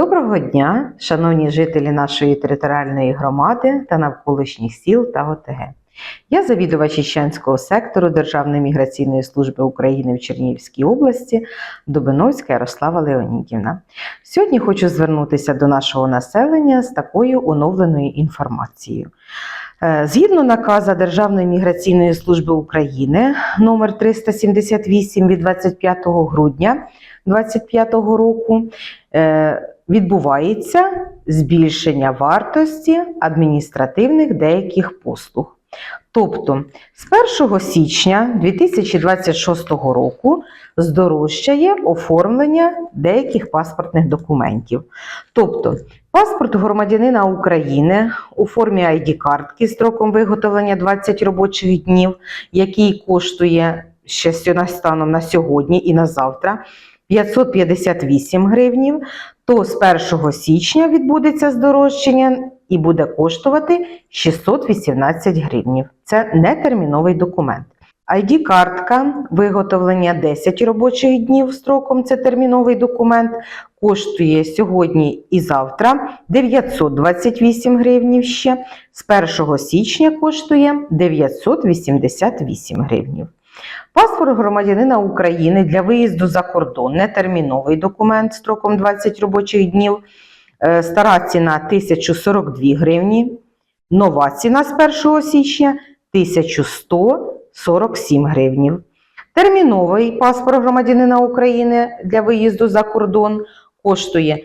Доброго дня, шановні жителі нашої територіальної громади та навколишніх сіл та ОТГ. Я завідувач Іщанського сектору Державної міграційної служби України в Чернігівській області Дубиновська Ярослава Леонідівна. Сьогодні хочу звернутися до нашого населення з такою оновленою інформацією. Е, Згідно наказа Державної міграційної служби України номер 378 від 25 грудня 2025 року е, відбувається збільшення вартості адміністративних деяких послуг. Тобто з 1 січня 2026 року здорожчає оформлення деяких паспортних документів. Тобто паспорт громадянина України у формі ID-картки строком виготовлення 20 робочих днів, який коштує ще станом на сьогодні і на завтра 558 гривнів, то з 1 січня відбудеться здорожчання і буде коштувати 618 гривнів. Це нетерміновий документ. ID-картка виготовлення 10 робочих днів строком, це терміновий документ, коштує сьогодні і завтра 928 гривнів ще. З 1 січня коштує 988 гривнів. Паспорт громадянина України для виїзду за кордон нетерміновий документ строком 20 робочих днів. Е, Стара ціна 1042 гривні. Нова ціна з 1 січня 1147 гривнів. Терміновий паспорт громадянина України для виїзду за кордон коштує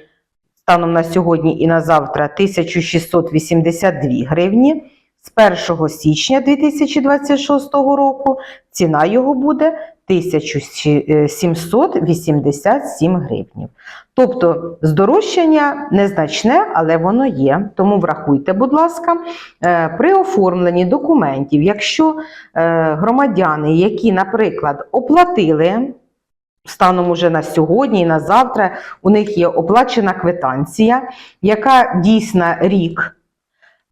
станом на сьогодні і на завтра 1682 гривні. З 1 січня 2026 року ціна його буде 1787 гривнів. Тобто здорожчання незначне, але воно є. Тому врахуйте, будь ласка, е, при оформленні документів, якщо е, громадяни, які, наприклад, оплатили станом уже на сьогодні і на завтра, у них є оплачена квитанція, яка дійсна рік,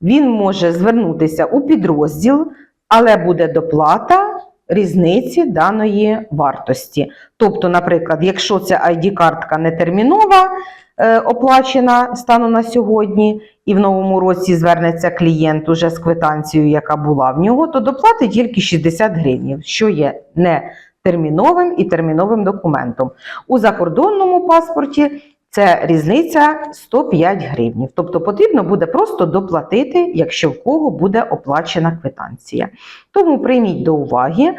він може звернутися у підрозділ, але буде доплата різниці даної вартості. Тобто, наприклад, якщо ця ID-картка не термінова, е, оплачена станом на сьогодні, і в новому році звернеться клієнт уже з квитанцією, яка була в нього, то доплати тільки 60 гривень, що є не терміновим і терміновим документом. У закордонному паспорті це різниця 105 гривнів. Тобто потрібно буде просто доплатити, якщо в кого буде оплачена квитанція. Тому прийміть до уваги.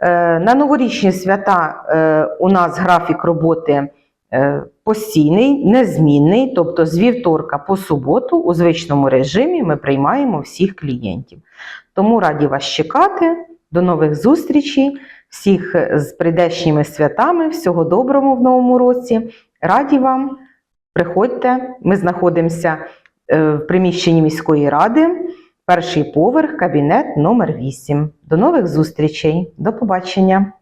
Е, На новорічні свята е, у нас графік роботи е, постійний, незмінний, тобто з вівторка по суботу у звичному режимі ми приймаємо всіх клієнтів. Тому раді вас чекати. До нових зустрічей, всіх з прийдешніми святами, всього доброго в новому році. Раді вам. Приходьте, ми знаходимося е, в приміщенні міської ради, перший поверх, кабінет номер 8. До нових зустрічей. До побачення.